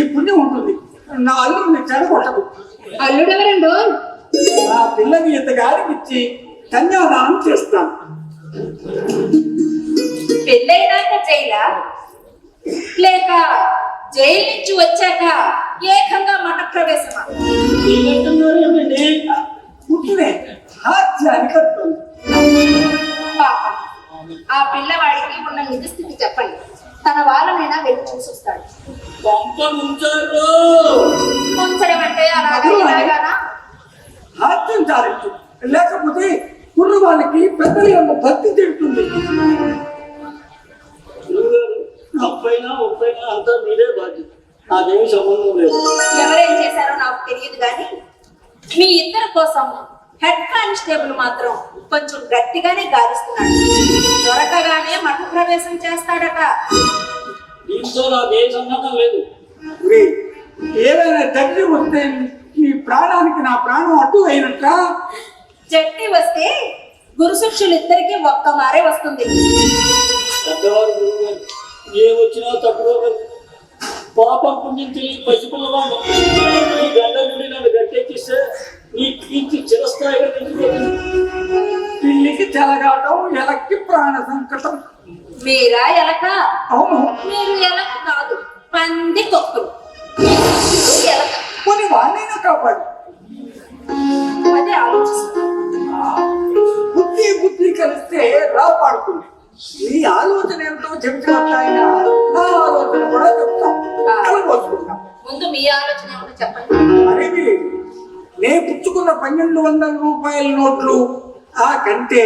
నీ పుణ్యం ఉంటుంది నా అల్లుడిని చెడగొట్టదు అల్లుడెవరండు నా పిల్లని ఇతగారికి ఇచ్చి కన్యాదానం చేస్తాను. పెళ్ళైనాక జైలా? లేక జైలు నుంచి వచ్చాక ఏకంగా మఠ ప్రవేశమా పుట్టినే హాస్యానికి అర్థం ఆ పిల్లవాడికి ఉన్న నిజస్థితి చెప్పండి. తన వాళ్ళనైనా వెళ్ళి చూసొస్తాడు. పంప ముంచారు. కొంచెం అంటే అలాగా ఇలాగానా హాస్యం చాలించు లేకపోతే కుర్ర వాళ్ళకి పెద్దల యొక్క భక్తి తింటుంది అప్పైనా ఒప్పైనా అంతా మీరే బాధ్యత. నాకేమి సంబంధం లేదు. ఎవరేం చేశారో నాకు తెలియదు కానీ మీ ఇద్దరి కోసం హెడ్ కానిస్టేబుల్ మాత్రం కొంచెం గట్టిగానే గాలిస్తున్నాడు. దొరకగానే మఠ ప్రవేశం చేస్తాడట. దీంతో నాకేం సంబంధం లేదు ఏదైనా తల్లి వస్తే నీ ప్రాణానికి నా ప్రాణం అడ్డు అయినట్ట జట్టి వస్తే గురు శిష్యులు ఇద్దరికి ఒక్క మారే వస్తుంది. పెద్దవారు గురువు గారు ఏ వచ్చినా తట్టుకోగలరు పాపం పుణ్యం తెలియ పసిపిల్లవాడు ఈ గండ నుండి నన్ను గట్టెక్కిస్తే నీ కీర్తి చిరస్థాయిగా నిలిచిపోతుంది. పిల్లికి చెలగాటం ఎలక్కి ప్రాణ సంకటం మీరా ఎలక? అవును. మీరు ఎలక కాదు పంది కొక్కులు ఎలక. కొన్ని వాడినైనా కాపాడు? అదే ఆలోచిస్తున్నా. బుద్ధి బుద్ధి కలిస్తే రాపాడుతుంది నీ ఆలోచన ఏమిటో చెప్తున్నట్టు ఆయన నా ఆలోచన కూడా చెప్తాం. ముందు మీ ఆలోచన ఏమిటో చెప్పండి. మరేమి లేదు నే పుచ్చుకున్న పన్నెండు వందల రూపాయల నోట్లు ఆ కంటే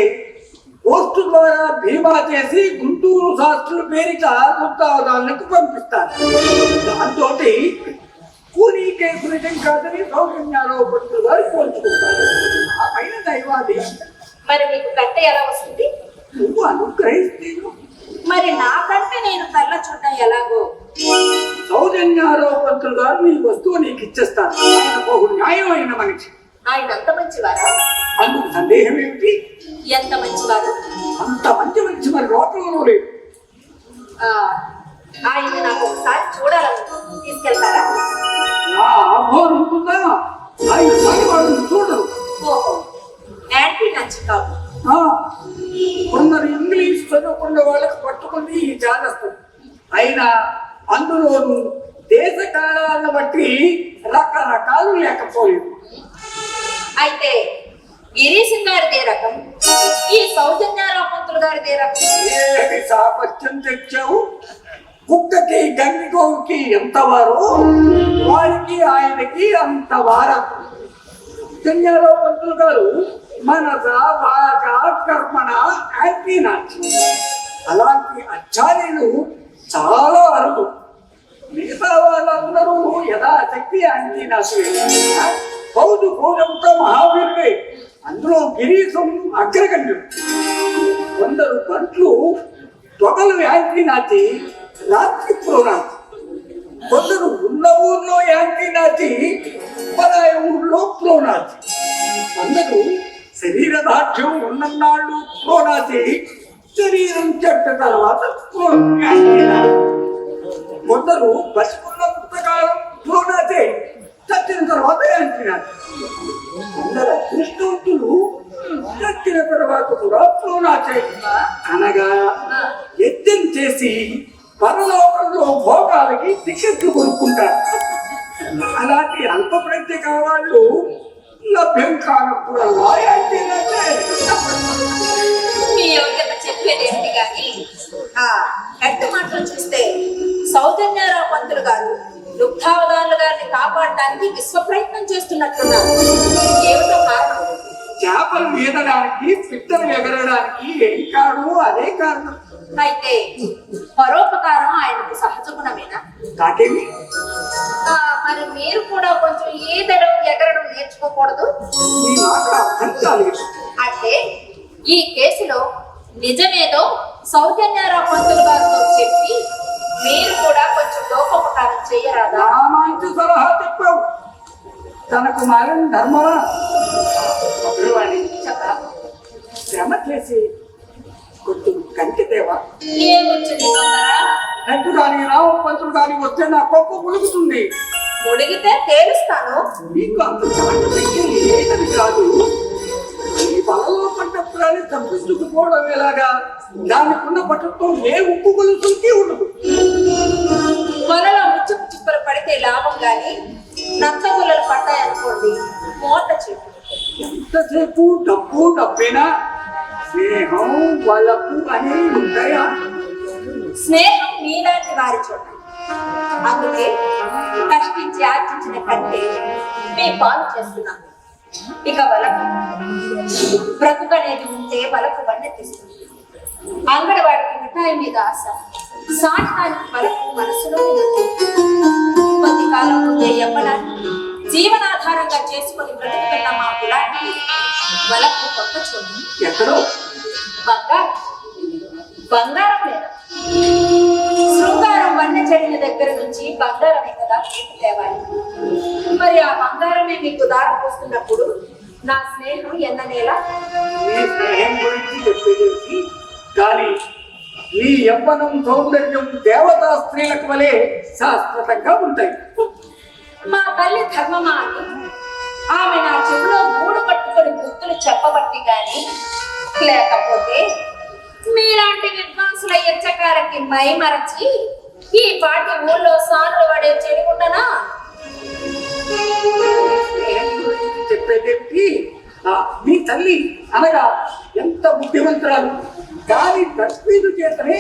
పోస్టు ద్వారా బీమా చేసి గుంటూరు శాస్త్రుల పేరిట ముత్తాదాలకు పంపిస్తాను దాంతో కూలీ కేసు నిజం కాదని సౌకర్యారావు పంతులు గారు పోల్చుకుంటారు. ఆ పైన దైవాది మరి మీకు కట్టె ఎలా వస్తుంది? నువ్వు అనుగ్రహిస్తే మరి నాకంటే నేను కళ్ళ చూడటం ఎలాగో? సౌజన్యారావు పంతులు గారు నీ వస్తువు నీకు ఇచ్చేస్తాను ఆయన బహు న్యాయమైన మనిషి. ఆయన అంత మంచివారా? అందుకు సందేహం ఏమిటి? ఎంత మంచివారు? చదువుకున్న వాళ్ళకి పట్టుకుంది ఈ జాగ్రత్త అయినా అందులోను దేశ కాలాలను బట్టి రకరకాలు లేకపోలేదు అయితే గిరీశం గారిదే రకం? ఈ సౌజన్యారావు పంతులు గారిదే రకం? ఏమి సాపత్యం తెచ్చావు? కుక్కకి గంగిగోవుకి ఎంత వారో వారికి ఆయనకి అంత వారం కన్యారావు పంతులు గారు మనస వాచ కర్మణ యాంటీ నాచి అలాంటి అచ్చారీలు చాలా అరుదు మిగతా వాళ్ళందరూ యథాశక్తి యాంటీ నాశి పౌరు పౌరంతో మహావీరుడే అందులో గిరీశం అగ్రగణ్యుడు. కొందరు గంటలు తొగలు యాంటీ నాచి రాత్రి ప్రోనాచి కొందరు ఉన్న ఊర్లో యాంటీ నాచి పరాయ ఊర్లో ప్రోనాచి అందరూ శరీర దాఢ్యం ఉన్నన్నాళ్ళు ప్రోనాచి శరీరం చెట్ట తర్వాత కొందరు బతుకున్న పుస్తకాలం ప్రోనాచే చచ్చిన తర్వాత యాంటీ కొందరు అదృష్టవంతులు చచ్చిన తర్వాత కూడా ప్రోనాచే అనగా యజ్ఞం చేసి పరలోకంలో భోగాలకి టికెట్లు కొనుక్కుంటారు. అలాంటి అల్ప ప్రత్యేక వాళ్ళు లభ్యం కానప్పుడల్లా చెప్పేదేంటి కానీ ఆ హెడ్ మాటలు చూస్తే సౌజన్యారావు పంతులు గారు దుగ్ధావధానులు గారిని కాపాడడానికి విశ్వ ప్రయత్నం చేస్తున్నట్టున్నారు. ఏమిటో కారణం? చేపలు ఈదడానికి పిట్టలు ఎగరడానికి ఏం కాదు అదే కారణం. అయితే పరోపకారం ఆయనకు సహజ గుణమేనా కాకేమి మరి మీరు కూడా కొంచెం ఈదడం ఎగరడం నేర్చుకోకూడదు? అంటే ఈ కేసులో నిజమేదో సౌజన్యారావు పంతులు గారితో చెప్పి మీరు కూడా కొంచెం లోకోపకారం చేయరాదా? మంచి సలహా చెప్పావు. తనకు మారిన ధర్మమా? శ్రమ చేసి కొంచెం కంటి దేవా. ఏమొచ్చింది నెట్టు కానీ రావు పంతులు కానీ వస్తే నా కొక్క ములుగుతుంది. ముడిగితే తేలుస్తాను. నీకు అంత చాటు కాదు. ఈ బలలో ప్రాణి తప్పించుకుపోవడం ఎలాగా? దానికి ఉన్న పట్టుతో ఏ ఉప్పు గొలుసులకి ఉండదు. వలలో ముచ్చు చిప్పలు పడితే లాభం గాని నత్త గుల్లలు పడ్డాయనుకోండి మోత చెప్పు ఎంతసేపు డబ్బు డబ్బేనా స్నేహం వలపు అనేవి ఉంటాయా? స్నేహం మీలాంటి వారి చోట. అందుకే కష్టించి ఆర్జించిన కంటే మీ పాలు చేస్తున్నాం ఇక వలకు బ్రతుకనేది ఉంటే వలకు వన్నెత్తిస్తుంది అంగడవాడికి మిఠాయి మీద ఆశ సాధనానికి వలకు మనసులో కొద్ది కాలం ముందే యవ్వనాన్ని జీవనాధారంగా చేసుకొని బ్రతుకుతున్న మా కులానికి వలకు కొత్త చోటు ఎక్కడో? బంగారం. బంగారం లేదా శృంగారం వన్న చెడిన దగ్గర నుంచి బంగారమే తేవాలి. మరి ఆ బంగారమే మీకు దారం పోస్తున్నప్పుడు నా స్నేహం ఎన్ననేలా? నీ స్నేహం గురించి చెప్పేది కానీ నీ యవ్వనం సౌందర్యం దేవతా స్త్రీలకు వలె శాశ్వతంగా ఉంటాయి. మా తల్లి ధర్మమా ఆమె నా చెవిలో మూడు పట్టుకొని గుర్తులు చెప్పబట్టి గాని లేకపోతే మీలాంటి విద్వాంసుల ఎచ్చకాలకి మై మరచి ఈ పాటి ఊళ్ళో సానులు పడే చెడుకుండనా చెప్పేదేమిటి మీ తల్లి అనగా ఎంత బుద్ధిమంతురాలు. దాని తస్వీదు చేతనే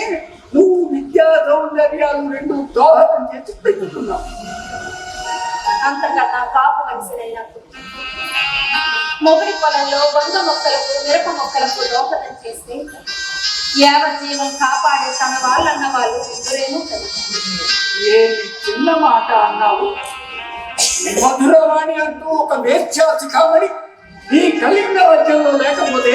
నువ్వు విద్యా సౌందర్యాలు రెండు దోహదం చేసి పెంచుతున్నావు. అంతకన్నా పాప మనిషినైనప్పుడు మొగుడి పొలంలో వంగ మొక్కలకు మిరప మొక్కలకు దోహదం చేస్తే యావజ్జీవం కాపాడే తన వాళ్ళన్న వాళ్ళు ఇద్దరేమో ఏమి చిన్న మాట అన్నావు? మధురవాణి అంటూ ఒక వేశ్యాసి కావడి ఈ కలిగిన రాజ్యంలో లేకపోతే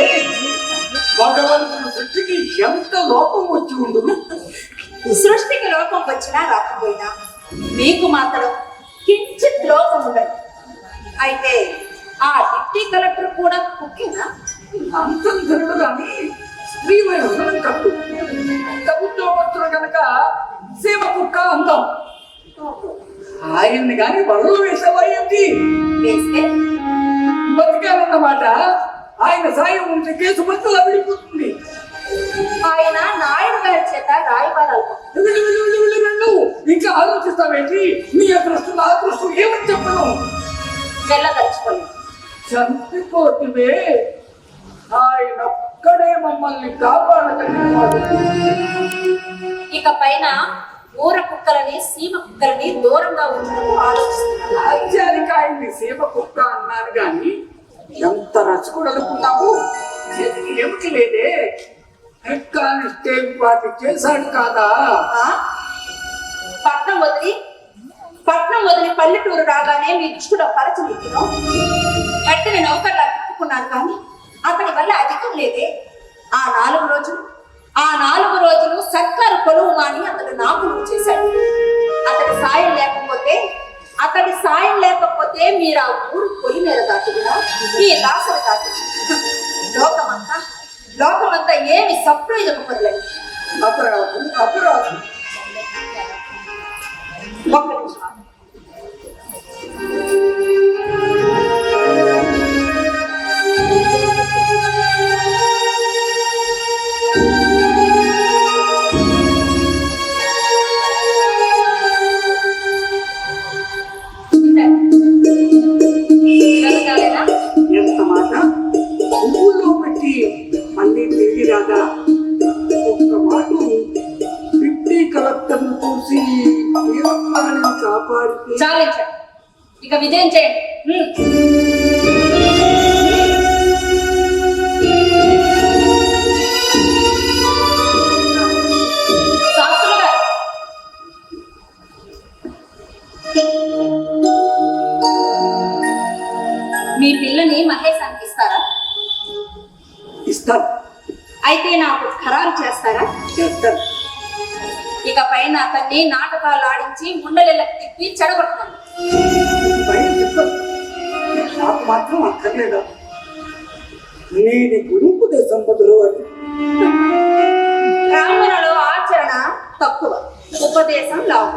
భగవంతుడు సృష్టికి ఎంత లోపం వచ్చి ఉండును? సృష్టికి లోపం వచ్చినా రాకపోయినా మీకు మాత్రం కించిత్ లోపం ఉండదు. అయితే ఆ డిప్టీ కలెక్టర్ కూడా కుక్కినా అంతంధరుడు కానీ ఉండడం కట్టు ప్రభుత్వస్తులు కనుక సీమ కుక్క అంతం ఆయన్ని కానీ వరలో వేసావా ఏంటి? వేస్తే? బతికాలన్నమాట ఆయన సాయం ఉంటే కేసు బద్దలా విడిపోతుంది ఆయన నాయుడు గారి చేత రాయబారాలు. ఇంకా ఆలోచిస్తావేంటి? నీ అదృష్టం అదృష్టం ఏమని చెప్పను? వెళ్ళదలుచుకోలేదు. చంపిపోతువే. ఆయన ఒక్కడే మమ్మల్ని కాపాడగలిగినాడు ఇక పైన ఊర కుక్కలని సీమ కుక్కలని దూరంగా ఉంచడం ఆయన్ని సీమ కుక్క అన్నారు గాని ఎంత చేతికి ఏమిటి లేదే. కానిస్టేబుల్ వాటి చేశాడు కాదా? పట్నం వదిలి పట్నం వదిలి పల్లెటూరు రాగానే మీ దృష్టిలో పరచమిక్కిను గట్టిని నౌకర్లా తిప్పుకున్నాను కానీ వల్ల అధికం లేదే. ఆ నాలుగు రోజులు ఆ నాలుగు రోజులు సర్కారు కొలువు మాని అతడు నాకులు చేశాడు. అతడి సాయం లేకపోతే అతడి సాయం లేకపోతే మీరు ఆ ఊరు పొలి మీద దాటుగా ఈ దాసరి దాటు. లోకమంతా లోకమంతా ఏమి సప్రయోజనం పొందలేదు. అపరాధం అపరాధం విజయం చేయండి మీ పిల్లని మహేశానికి ఇస్తారా? ఇస్తాను అయితే నాకు ఖరారు చేస్తారా? చేస్తాను ఇక పైన అతన్ని నాటకాలు ఆడించి ముండలిళ్ళకి తిప్పి చెడగొడతాను. పైన చెప్పను నాకు మాత్రం అక్కర్లేదా? నేను గురువుదే సంపదలు అని బ్రాహ్మణులు ఆచరణ తక్కువ. ఉపదేశం లావు.